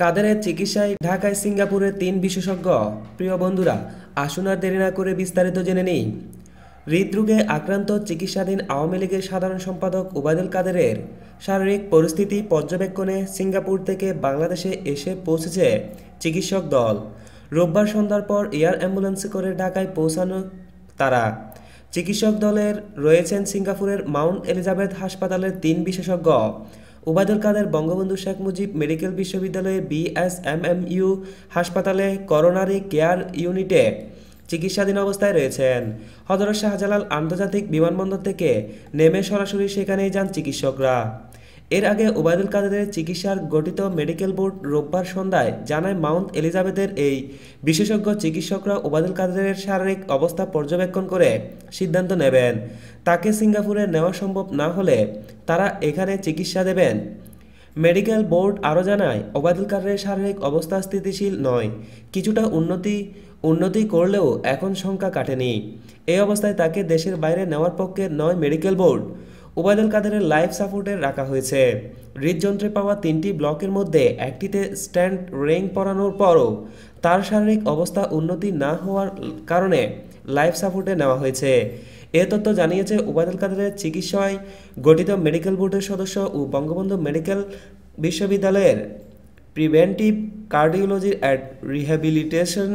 কাদেরের চিকিৎসায় ঢাকায় সিঙ্গাপুরের তিন বিশেষজ্ঞ। প্রিয় বন্ধুরা, আসুন আর দেরি না করে বিস্তারিত জেনে নিই। হৃদরোগে আক্রান্ত চিকিৎসাধীন আওয়ামী লীগের সাধারণ সম্পাদক ওবায়দুল কাদেরের শারীরিক পরিস্থিতি পর্যবেক্ষণে সিঙ্গাপুর থেকে বাংলাদেশে এসে পৌঁছেছে চিকিৎসক দল। রোববার সন্ধ্যার পর এয়ার অ্যাম্বুলেন্সে করে ঢাকায় পৌঁছানো তারা। চিকিৎসক দলের রয়েছেন সিঙ্গাপুরের মাউন্ট এলিজাবেথ হাসপাতালের তিন বিশেষজ্ঞ। ওবায়দুল কাদের, বঙ্গবন্ধু শেখ মুজিব, মেডিকেল বিশ্ববিদ্যালয়ের বিএসএমএমইউ হাসপাতালে করোনারি কেয়ার ইউনিটে চিকিৎসাধীন অবস্থায় রয়েছেন। হজরত শাহজালাল আন্তর্জাতিক বিমানবন্দর থেকে নেমে সরাসরি সেখানেই যান চিকিৎসকরা। এর আগে ওবায়দুল কাদেরের চিকিৎসার গঠিত মেডিকেল বোর্ড রোববার সন্ধ্যায় জানায় মাউন্ট এলিজাবেথের এই বিশেষজ্ঞ চিকিৎসকরা ওবায়দুল কাদেরের শারীরিক অবস্থা পর্যবেক্ষণ করে সিদ্ধান্ত নেবেন। তাকে সিঙ্গাপুরে নেওয়া সম্ভব না হলে তারা এখানে চিকিৎসা দেবেন। মেডিকেল বোর্ড আরও জানায়, ওবায়দুল কাদেরের শারীরিক অবস্থা স্থিতিশীল নয়। কিছুটা উন্নতি উন্নতি করলেও এখন সংখ্যা কাটেনি। এই অবস্থায় তাকে দেশের বাইরে নেওয়ার পক্ষে নয় মেডিকেল বোর্ড। ওবায়দুল কাদেরের লাইফ সাপোর্টে রাখা হয়েছে। হৃদযন্ত্রে পাওয়া তিনটি ব্লকের মধ্যে একটিতে স্ট্যান্ড রেং পরানোর পরও তার শারীরিক অবস্থা উন্নতি না হওয়ার কারণে লাইফ সাপোর্টে নেওয়া হয়েছে। এ তথ্য জানিয়েছে ওবায়দুল কাদেরের চিকিৎসায় গঠিত মেডিকেল বোর্ডের সদস্য ও বঙ্গবন্ধু মেডিকেল বিশ্ববিদ্যালয়ের প্রিভেন্টিভ কার্ডিওলজি অ্যান্ড রিহ্যাবিলিটেশন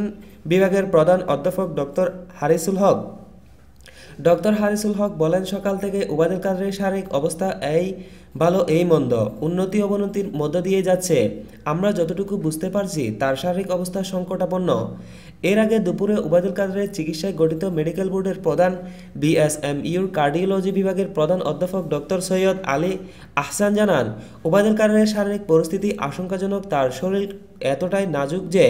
বিভাগের প্রধান অধ্যাপক ডক্টর হারিসুল হক ডক্টর হারিসুল হক বলেন সকাল থেকে ওবায়দুল কাদেরের শারীরিক অবস্থা এই ভালো এই মন্দ, উন্নতি অবনতির মধ্য দিয়ে যাচ্ছে। আমরা যতটুকু বুঝতে পারছি, তার শারীরিক অবস্থা সংকটাপন্ন। এর আগে দুপুরে ওবায়দুল কাদেরের চিকিৎসায় গঠিত মেডিকেল বোর্ডের প্রধান বিএসএমইউর কার্ডিওলজি বিভাগের প্রধান অধ্যাপক ডক্টর সৈয়দ আলী আহসান জানান ওবায়দুল কাদেরের শারীরিক পরিস্থিতি আশঙ্কাজনক, তার শরীর এতটাই নাজুক যে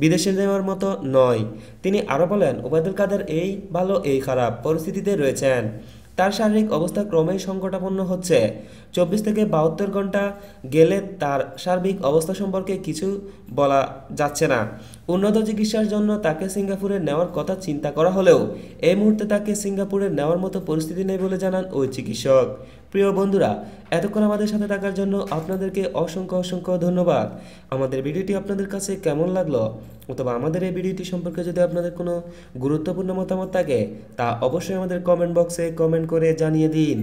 বিদেশে নেওয়ার মতো নয়। তিনি আরও বলেন ওবায়দুল কাদের এই ভালো, এই খারাপ পরিস্থিতিতে রয়েছেন। তার শারীরিক অবস্থা ক্রমেই সংকটাপন্ন হচ্ছে। চব্বিশ থেকে বাহাত্তর ঘণ্টা গেলে তার সার্বিক অবস্থা সম্পর্কে কিছু বলা যাচ্ছে না। উন্নত চিকিৎসার জন্য তাকে সিঙ্গাপুরে নেওয়ার কথা চিন্তা করা হলেও, এই মুহূর্তে তাকে সিঙ্গাপুরে নেওয়ার মতো পরিস্থিতি নেই বলে জানান ওই চিকিৎসক। প্রিয় বন্ধুরা, এতক্ষণ আমাদের সাথে থাকার জন্য আপনাদেরকে অসংখ্য অসংখ্য ধন্যবাদ। আমাদের ভিডিওটি আপনাদের কাছে কেমন লাগল অথবা আমাদের এই ভিডিওটি সম্পর্কে যদি আপনাদের কোনো গুরুত্বপূর্ণ মতামত থাকে, তা অবশ্যই আমাদের কমেন্ট বক্সে কমেন্ট করে জানিয়ে দিন।